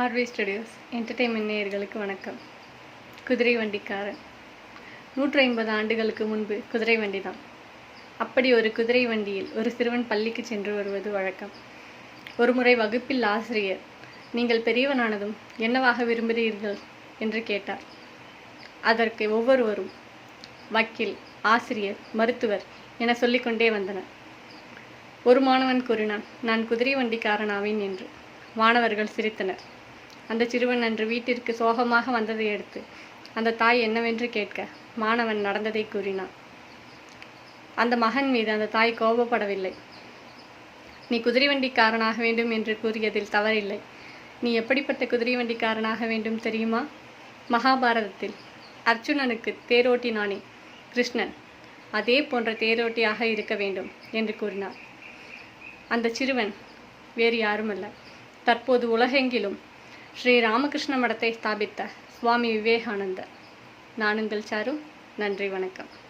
RV studios entertainment நேயர்களுக்கு வணக்கம். குதிரை வண்டிக்காரன். நூற்றி ஐம்பது ஆண்டுகளுக்கு முன்பு குதிரை வண்டி தான் அப்படி ஒரு குதிரை வண்டியில் ஒரு சிறுவன் பள்ளிக்கு சென்று வருவது வழக்கம். ஒருமுறை வகுப்பில் ஆசிரியர் நீங்கள் பெரியவனானதும் என்னவாக விரும்புகிறீர்கள்? என்று கேட்டார். அதற்கு ஒவ்வொருவரும் வக்கீல் ஆசிரியர் மருத்துவர் என சொல்லிக்கொண்டே வந்தனர். ஒரு மாணவன் கூறினான் நான் குதிரை வண்டிக்காரனாவேன் என்று. மாணவர்கள் சிரித்தனர். அந்த சிறுவன் அன்று வீட்டிற்கு சோகமாக வந்ததை எடுத்து அந்த தாய் என்னவென்று கேட்க மாணவன் நடந்ததை கூறினான். அந்த மகன் மீது அந்த தாய் கோபப்படவில்லை. நீ குதிரை வண்டிக்காரனாக வேண்டும் என்று கூறியதில் தவறில்லை. நீ எப்படிப்பட்ட குதிரை வண்டிக்காரனாக வேண்டும் தெரியுமா? மகாபாரதத்தில் அர்ஜுனனுக்கு தேரோட்டினானே கிருஷ்ணன். அதே போன்ற தேரோட்டியாக இருக்க வேண்டும் என்று கூறினார் அந்த சிறுவன் வேறு யாருமல்ல. தற்போது உலகெங்கிலும் ஸ்ரீ ராமகிருஷ்ண மடத்தை ஸ்தாபித்த சுவாமி விவேகானந்தர். நான் உங்கள் சாரு. நன்றி வணக்கம்.